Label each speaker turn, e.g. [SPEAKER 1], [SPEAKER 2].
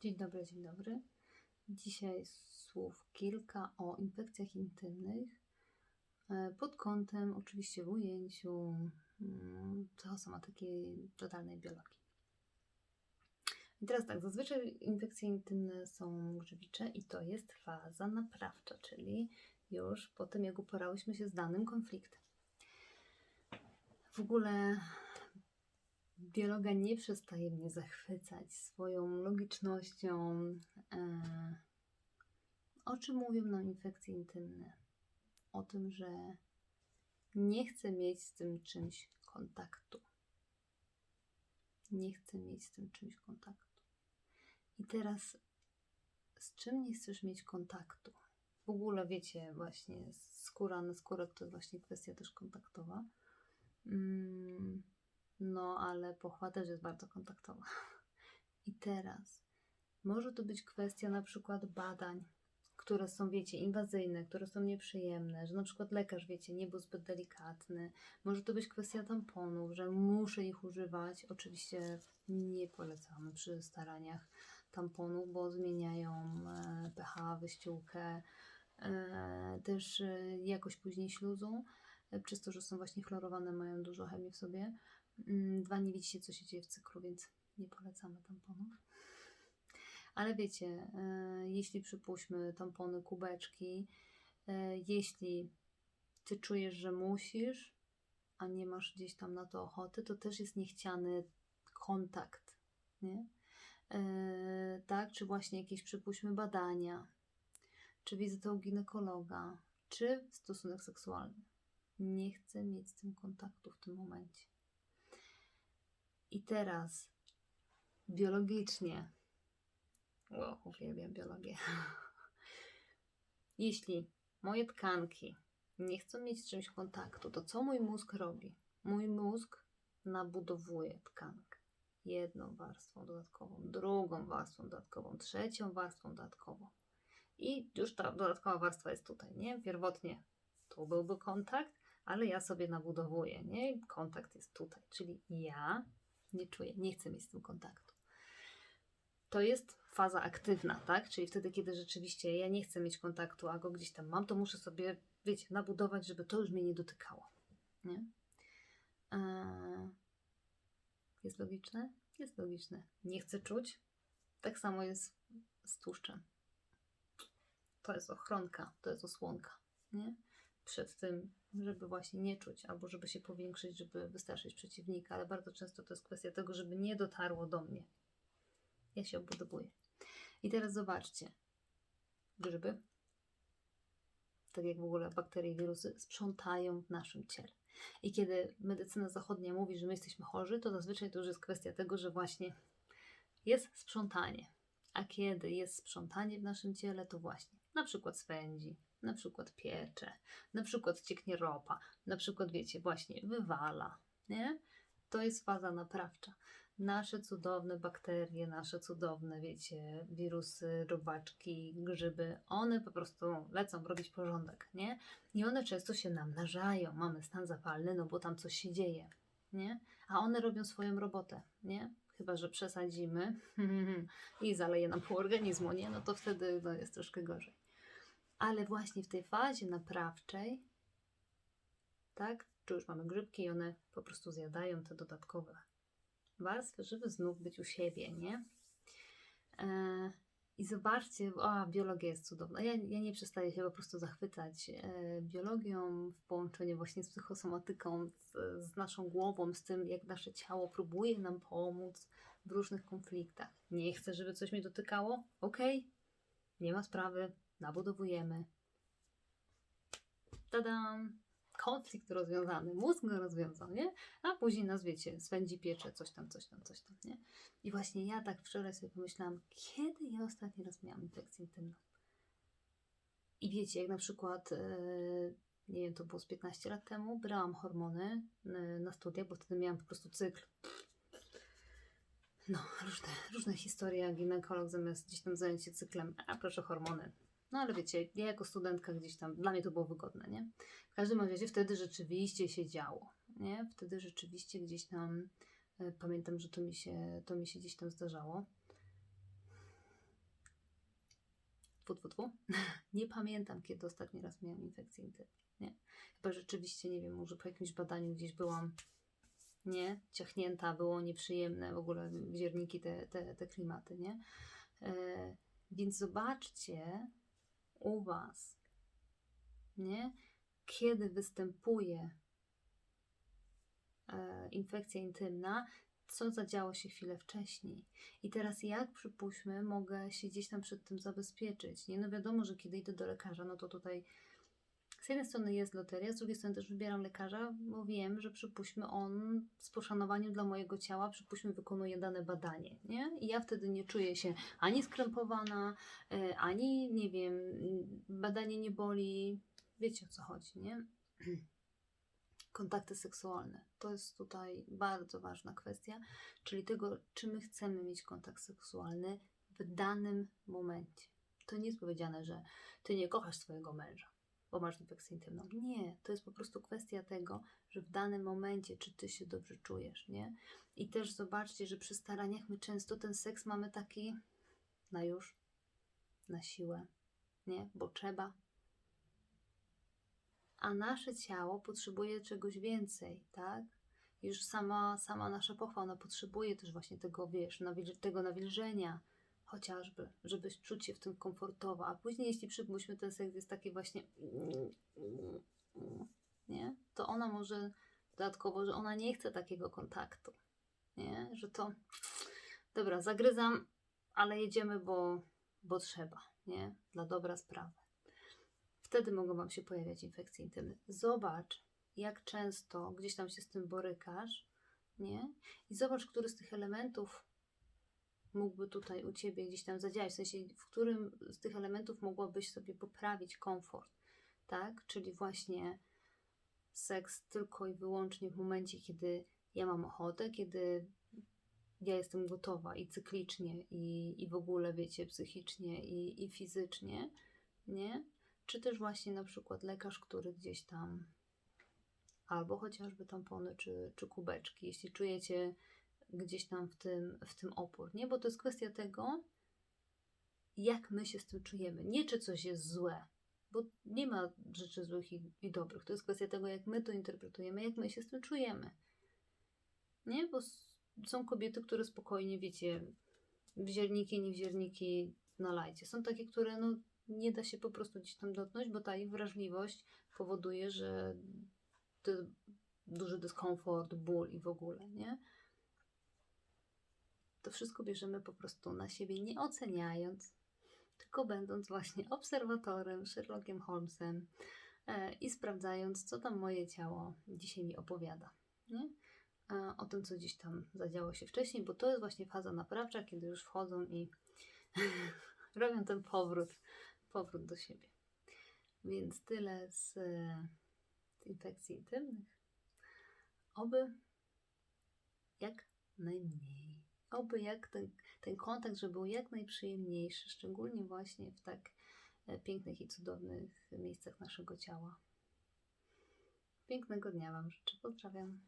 [SPEAKER 1] Dzień dobry, dzień dobry. Dzisiaj słów kilka o infekcjach intymnych e, pod kątem oczywiście w ujęciu mm, psychosomatyki totalnej biologii. I teraz tak, zazwyczaj infekcje intymne są grzybicze i to jest faza naprawcza, czyli już po tym, jak uporałyśmy się z danym konfliktem. W ogóle biologa nie przestaje mnie zachwycać swoją logicznością. E, o czym mówią nam infekcje intymne? O tym, że nie chcę mieć z tym czymś kontaktu. Nie chcę mieć z tym czymś kontaktu. I teraz, z czym nie chcesz mieć kontaktu? W ogóle wiecie, właśnie skóra na skórę to jest właśnie kwestia też kontaktowa. Mm, no, ale pochwa też jest bardzo kontaktowa. I teraz może to być kwestia na przykład badań, które są, wiecie, inwazyjne, które są nieprzyjemne, że na przykład lekarz, wiecie, nie był zbyt delikatny. Może to być kwestia tamponów, że muszę ich używać. Oczywiście nie polecamy przy staraniach tamponów, bo zmieniają e, pH, wyściółkę, e, też e, jakość później śluzu, przez to, że są właśnie chlorowane, mają dużo chemii w sobie. Mm, Dwa, nie widzicie, co się dzieje w cyklu, więc nie polecamy tamponów. Ale wiecie, e, jeśli przypuśćmy tampony, kubeczki, e, jeśli ty czujesz, że musisz, a nie masz gdzieś tam na to ochoty, to też jest niechciany kontakt, nie? E, tak, czy właśnie jakieś, przypuśćmy, badania, czy wizyta u ginekologa, czy stosunek seksualny. Nie chcę mieć z tym kontaktu w tym momencie. I teraz biologicznie, wow, uwielbiam biologię. Jeśli moje tkanki nie chcą mieć z czymś kontaktu, to co mój mózg robi? Mój mózg nabudowuje tkankę. Jedną warstwą dodatkową, drugą warstwą dodatkową, trzecią warstwą dodatkową. I już ta dodatkowa warstwa jest tutaj, nie? Pierwotnie tu byłby kontakt, ale ja sobie nabudowuję, nie? Kontakt jest tutaj, czyli ja nie czuję, nie chcę mieć z tym kontaktu. To jest faza aktywna, tak? Czyli wtedy, kiedy rzeczywiście ja nie chcę mieć kontaktu, a go gdzieś tam mam, to muszę sobie, wiecie, nabudować, żeby to już mnie nie dotykało. Nie? Eee, jest logiczne? Jest logiczne. Nie chcę czuć. Tak samo jest z tłuszczem. To jest ochronka, to jest osłonka, nie? Przed tym, żeby właśnie nie czuć, albo żeby się powiększyć, żeby wystraszyć przeciwnika, ale bardzo często to jest kwestia tego, żeby nie dotarło do mnie. Ja się obudowuję. I teraz zobaczcie. Grzyby, tak jak w ogóle bakterie i wirusy, sprzątają w naszym ciele. I kiedy medycyna zachodnia mówi, że my jesteśmy chorzy, to zazwyczaj to już jest kwestia tego, że właśnie jest sprzątanie. A kiedy jest sprzątanie w naszym ciele, to właśnie na przykład swędzi, na przykład piecze, na przykład cieknie ropa, na przykład, wiecie, właśnie wywala, nie? To jest faza naprawcza. Nasze cudowne bakterie, nasze cudowne, wiecie, wirusy, robaczki, grzyby, one po prostu lecą robić porządek, nie? I one często się namnażają, mamy stan zapalny, no bo tam coś się dzieje, nie? A one robią swoją robotę, nie? Chyba, że przesadzimy i zaleje nam pół organizmu, nie? No to wtedy no, jest troszkę gorzej. Ale właśnie w tej fazie naprawczej, tak, czy już mamy grzybki i one po prostu zjadają te dodatkowe warstwy, żeby znów być u siebie, nie? E, I zobaczcie, a biologia jest cudowna. Ja, ja nie przestaję się po prostu zachwycać e, biologią w połączeniu właśnie z psychosomatyką, z, z naszą głową, z tym, jak nasze ciało próbuje nam pomóc w różnych konfliktach. Nie chcę, żeby coś mnie dotykało? Okej, okay. nie ma sprawy, nabudowujemy. Tadam! Konflikt rozwiązany, mózg rozwiązał, nie? A później nas, wiecie, swędzi piecze, coś tam, coś tam, coś tam, nie? I właśnie ja tak wczoraj sobie pomyślałam, kiedy ja ostatni raz miałam infekcję intymną? I wiecie, jak na przykład, yy, nie wiem, to było z 15 lat temu, brałam hormony yy, na studia, bo wtedy miałam po prostu cykl. No, różne, różne historie, jak ginekolog zamiast gdzieś tam zająć się cyklem, a proszę hormony, no ale wiecie, ja jako studentka gdzieś tam, dla mnie to było wygodne, nie? W każdym razie wtedy rzeczywiście się działo, nie? Wtedy rzeczywiście gdzieś tam, e, pamiętam, że to mi, się, to mi się gdzieś tam zdarzało. tfu, tfu, tfu. nie pamiętam, kiedy ostatni raz miałam infekcję intymną, nie? Chyba rzeczywiście, nie wiem, może po jakimś badaniu gdzieś byłam, nie? Ciachnięta, było nieprzyjemne, w ogóle wierniki, te, te, te klimaty, nie? E, więc zobaczcie u Was, nie? Kiedy występuje e, infekcja intymna, co zadziało się chwilę wcześniej. I teraz jak, przypuśćmy, mogę się gdzieś tam przed tym zabezpieczyć? Nie, no wiadomo, że kiedy idę do lekarza, no to tutaj z jednej strony jest loteria, z drugiej strony też wybieram lekarza, bo wiem, że przypuśćmy on z poszanowaniem dla mojego ciała, przypuśćmy wykonuje dane badanie, nie? I ja wtedy nie czuję się ani skrępowana, e, ani, nie wiem, badanie nie boli, wiecie o co chodzi, nie? Kontakty seksualne. To jest tutaj bardzo ważna kwestia, czyli tego, czy my chcemy mieć kontakt seksualny w danym momencie. To nie jest powiedziane, że ty nie kochasz swojego męża, bo masz infekcję intymną. Nie, to jest po prostu kwestia tego, że w danym momencie, czy ty się dobrze czujesz, nie? I też zobaczcie, że przy staraniach my często ten seks mamy taki na już, na siłę, nie? Bo trzeba, a nasze ciało potrzebuje czegoś więcej, tak? Już sama, sama nasza pochwa, ona potrzebuje też właśnie tego, wiesz, tego nawilżenia, chociażby, żeby czuć się w tym komfortowo, a później, jeśli przypuśćmy, ten seks jest taki właśnie, nie? To ona może dodatkowo, że ona nie chce takiego kontaktu, nie? Że to, dobra, zagryzam, ale jedziemy, bo, bo trzeba, nie? Dla dobra sprawy. Wtedy mogą Wam się pojawiać infekcje intymne. Zobacz, jak często gdzieś tam się z tym borykasz, nie? I zobacz, który z tych elementów mógłby tutaj u Ciebie gdzieś tam zadziałać, w sensie, w którym z tych elementów mogłabyś sobie poprawić komfort, tak? Czyli właśnie seks tylko i wyłącznie w momencie, kiedy ja mam ochotę, kiedy ja jestem gotowa i cyklicznie, i, i w ogóle, wiecie, psychicznie, i, i fizycznie, nie? Czy też właśnie na przykład lekarz, który gdzieś tam, albo chociażby tampony czy, czy kubeczki, jeśli czujecie gdzieś tam w tym, w tym opór, nie? Bo to jest kwestia tego, jak my się z tym czujemy. Nie czy coś jest złe, bo nie ma rzeczy złych i, i dobrych. To jest kwestia tego, jak my to interpretujemy, jak my się z tym czujemy. Nie? Bo są kobiety, które spokojnie, wiecie, wzierniki, niewzierniki nalajcie. Są takie, które no, nie da się po prostu gdzieś tam dotknąć, bo ta ich wrażliwość powoduje, że duży dyskomfort, ból i w ogóle, nie? To wszystko bierzemy po prostu na siebie, nie oceniając, tylko będąc właśnie obserwatorem, Sherlockiem Holmesem e, i sprawdzając, co tam moje ciało dzisiaj mi opowiada, nie? O tym, co gdzieś tam zadziało się wcześniej, bo to jest właśnie faza naprawcza, kiedy już wchodzą i robią ten powrót, powrót do siebie. Więc tyle z, e, z infekcji intymnych. Oby jak najmniej. Oby jak ten, ten kontakt, żeby był jak najprzyjemniejszy, szczególnie właśnie w tak e, pięknych i cudownych miejscach naszego ciała. Pięknego dnia Wam życzę. Pozdrawiam.